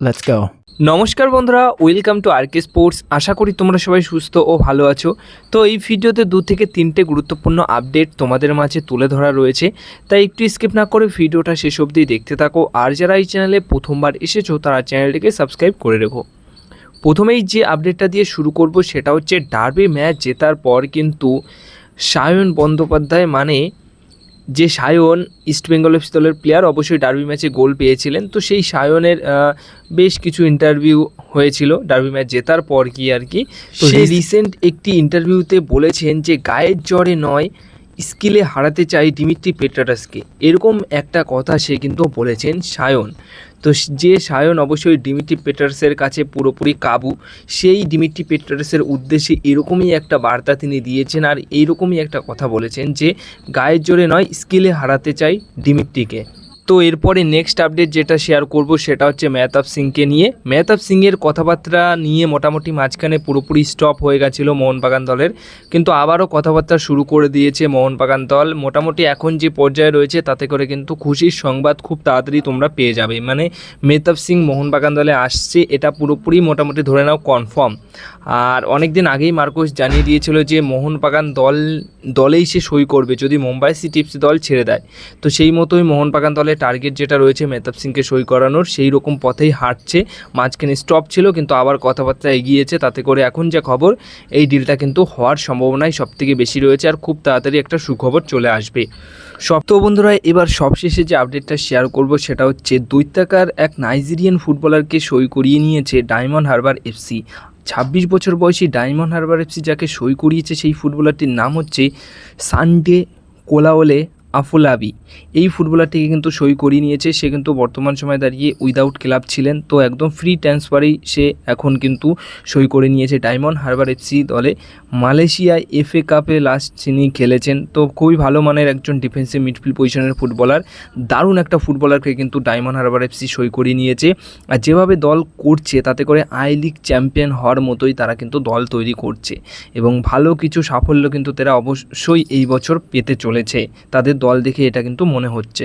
Let's go. নমস্কার বন্ধুরা welcome to RK sports আশা করি তোমরা সবাই সুস্থ ও ভালো আছো। তো এই ভিডিওতে দু থেকে তিনটে গুরুত্বপূর্ণ আপডেট তোমাদের মাঝে তুলে ধরা রয়েছে। তাই একটু স্কিপ না করে ভিডিওটা শেষ অবধি দেখতে থাকো। আর যারা এই চ্যানেলে প্রথমবার এসেছ, তারা চ্যানেলটিকে সাবস্ক্রাইব করে রেখো। প্রথমেই যে আপডেটটা দিয়ে শুরু করব, সেটা হচ্ছে ডার্বি ম্যাচ জেতার পর কিন্তু সায়ন বন্দ্যোপাধ্যায় মানে যে সায়ন ইস্টবেঙ্গল এফসি দলের প্লেয়ার অবশ্যই ডার্বি ম্যাচে গোল পেয়েছিলেন। তো সেই সায়নের বেশ কিছু ইন্টারভিউ হয়েছিল ডার্বি ম্যাচ জেতার পর কি আর কি। তো সেই রিসেন্ট একটি ইন্টারভিউতে বলেছেন যে গায়ের জ্বরে নয় স্কিলে হারাতে চাই ডিমিট্রি পেট্রাটাসকে এরকম একটা কথা সে কিন্তু বলেছেন সায়ন। তো যে সায়ন অবশ্যই ডিমিট্রি পেটার্সের কাছে পুরোপুরি কাবু, সেই ডিমিট্রি পেট্রাসের উদ্দেশ্যে এরকমই একটা বার্তা তিনি দিয়েছেন আর এইরকমই একটা কথা বলেছেন যে, গায়ের জোরে নয়, স্কিলে হারাতে চাই ডিমিট্রিকে। তো এরপরে নেক্সট আপডেট যেটা শেয়ার করব সেটা হচ্ছে মেহতাব সিংকে নিয়ে। মেহতাব সিংয়ের কথাবার্তা নিয়ে মোটামুটি মাঝখানে পুরোপুরি স্টপ হয়ে গেছিল মোহনবাগান দলের। কিন্তু আবারও কথাবার্তা শুরু করে দিয়েছে মোহনবাগান দল। মোটামুটি এখন যে পর্যায়ে রয়েছে তাতে করে কিন্তু খুশির সংবাদ খুব তাড়াতাড়ি তোমরা পেয়ে যাবে। মানে মেহতাব সিং মোহনবাগান দলে আসছে, এটা পুরোপুরি মোটামুটি ধরে নাও কনফার্ম আর অনেক দিন আগেই মার্কোস জানিয়ে দিয়েছিল যে মোহনবাগান দল, দলেই সে সই করবে যদি মুম্বাই সিটি এফসি দল ছেড়ে দেয়। তো সেই মতোই মোহনবাগান দলের টার্গেট যেটা রয়েছে মেহতাব সিংকে সই করানোর, সেই রকম পথেই হাঁটছে। মাঝখানে স্টপ ছিল, কিন্তু আবার কথাবার্তা এগিয়েছে। তাতে করে এখন যে খবর, এই ডিলটা কিন্তু হওয়ার সম্ভাবনাই সবথেকে বেশি রয়েছে আর খুব তাড়াতাড়ি একটা সুখবর চলে আসবে। সপ্ত বন্ধুরা, এবার সবশেষে যে আপডেটটা শেয়ার করব, সেটা হচ্ছে দৈত্যাকার এক নাইজেরিয়ান ফুটবলারকে সই করিয়ে নিয়েছে ডায়মন্ড হারবার এফসি ছাব্বিশ বছর বয়সী ডায়মন্ড হারবার এফসি যাকে সই করিয়েছে সেই ফুটবলারটির নাম হচ্ছে সানডে কোলাওলে আফোলাবি এই ফুটবলারটিকে কিন্তু সই করিয়ে নিয়েছে। সে কিন্তু বর্তমান সময় দাঁড়িয়ে উইদাউট ক্লাব ছিলেন। তো একদম ফ্রি ট্রান্সফারেই সে এখন কিন্তু সই করে নিয়েছে ডায়মন্ড হারবার এফসি দলে। মালয়েশিয়ায় এফএ কাপে লাস্ট তিনি খেলেছেন। তো খুবই ভালো মানের একজন ডিফেন্সিভ মিডফিল্ড পজিশনের ফুটবলার দারুণ একটা ফুটবলারকে কিন্তু ডায়মন্ড হারবার এফসি সই করিয়ে নিয়েছে। আর যেভাবে দল করছে, তাতে করে আই লিগ চ্যাম্পিয়ন হওয়ার মতোই তারা কিন্তু দল তৈরি করছে। এবং ভালো কিছু সাফল্য কিন্তু তারা অবশ্যই এই বছর পেতে চলেছে। তাদের দল দেখে এটা কিন্তু মনে হচ্ছে।